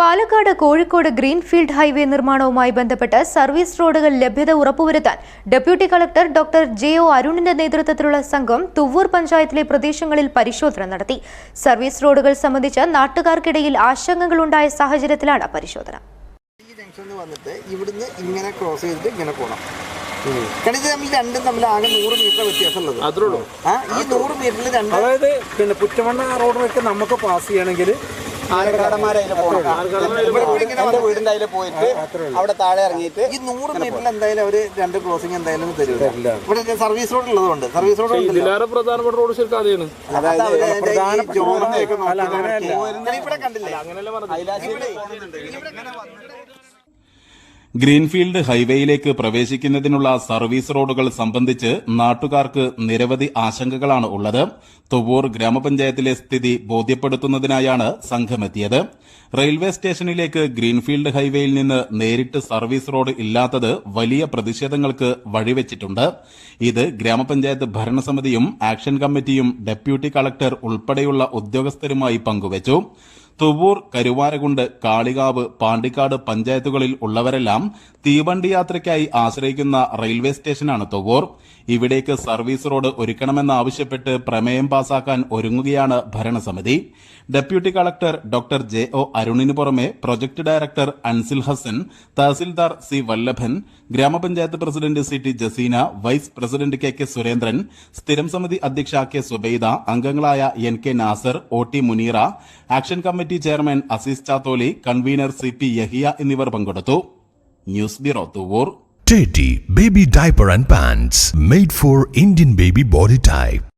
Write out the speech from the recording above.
Palakkad Kozhikode greenfield highway നിർമ്മാണവുമായി ബന്ധപ്പെട്ട് service റോഡുകൾ ലഭ്യത ഉറപ്പുവരുത്താൻ deputy collector doctor J O അരുണിന്റെ നേതൃത്വത്തിലുള്ള സംഘം തുവ്വൂർ പഞ്ചായത്തിലെ പ്രദേശങ്ങളിൽ പരിശോധന നടത്തി. സർവീസ് റോഡുകൾ സംബന്ധിച്ച് നാട്ടുകാർക്കിടയിൽ ആശങ്കകളുണ്ടായ സാഹചര്യത്തിലാണ് പരിശോധന. വന്നിട്ട് ഇവിടുന്ന് ഇങ്ങനെ ക്രോസ് ചെയ്തിട്ട് ഇങ്ങനെ പോകണം തമ്മിൽ രണ്ടും തമ്മിൽ ആകെ നൂറ് മീറ്റർ വ്യത്യാസമുള്ളത്. ആ ഈ നൂറ് മീറ്ററിൽ രണ്ട് അതായത് പിന്നെ പുറ്റമണ്ണ റോഡിലൊക്കെ നമുക്ക് പാസ് ചെയ്യണമെങ്കിൽ എന്റെ വീടിന്റെ അതിൽ പോയിട്ട് അവിടെ താഴെ ഇറങ്ങിയിട്ട് ഈ നൂറ് മീറ്ററിൽ എന്തായാലും അവർ രണ്ട് ക്രോസിംഗ് എന്തായാലും തരില്ല. ഇവിടെ സർവീസ് റോഡ് ഉള്ളതുകൊണ്ട് സർവീസ് റോഡ് ഇതിലേറെ പ്രധാനപ്പെട്ട റോഡ് ശരിക്കും അതാണ് അതായത്. ഇവിടെ കണ്ടില്ലേ? ഗ്രീൻഫീൽഡ് ഹൈവേയിലേക്ക് പ്രവേശിക്കുന്നതിനുള്ള സർവീസ് റോഡുകൾ സംബന്ധിച്ച് നാട്ടുകാർക്ക് നിരവധി ആശങ്കകളാണ് ഉള്ളത്. തുവൂർ ഗ്രാമപഞ്ചായത്തിലെ സ്ഥിതി ബോധ്യപ്പെടുത്തുന്നതിനായാണ് സംഘമെത്തിയത്. റെയിൽവേ സ്റ്റേഷനിലേക്ക് ഗ്രീൻഫീൽഡ് ഹൈവേയിൽ നിന്ന് നേരിട്ട് സർവീസ് റോഡ് ഇല്ലാത്തത് വലിയ പ്രതിഷേധങ്ങൾക്ക് വഴിവെച്ചിട്ടുണ്ട്. ഇത് ഗ്രാമപഞ്ചായത്ത് ഭരണസമിതിയും ആക്ഷൻ കമ്മിറ്റിയും ഡെപ്യൂട്ടി കളക്ടർ ഉൾപ്പെടെയുള്ള ഉദ്യോഗസ്ഥരുമായി പങ്കുവച്ചു. തുവൂർ കരുവാരകുണ്ട് കാളികാവ് പാണ്ടിക്കാട് പഞ്ചായത്തുകളിൽ ഉള്ളവരെല്ലാം തീവണ്ടി യാത്രയ്ക്കായി ആശ്രയിക്കുന്ന റെയിൽവേ സ്റ്റേഷനാണ് തുവൂർ. ഇവിടേക്ക് സർവീസ് റോഡ് ഒരുക്കണമെന്നാവശ്യപ്പെട്ട് പ്രമേയം പാസാക്കാൻ ഒരുങ്ങുകയാണ് ഭരണസമിതി. Deputy collector doctor J O അരുണിന് പുറമെ project director Ansil Hasan tahsildar C Vallabhan ഗ്രാമപഞ്ചായത്ത് president C T Jaseena vice president K K Surendran സ്ഥിരം സമിതി അധ്യക്ഷ കെ സുബൈദ അംഗങ്ങളായ N K Nasar O T Muneera action committee chairman Aziz Chatholi convener C P Yahiya എന്നിവർ പങ്കെടുത്തു. News bureau Thuvvur. Baby diaper and pants made for Indian baby body type.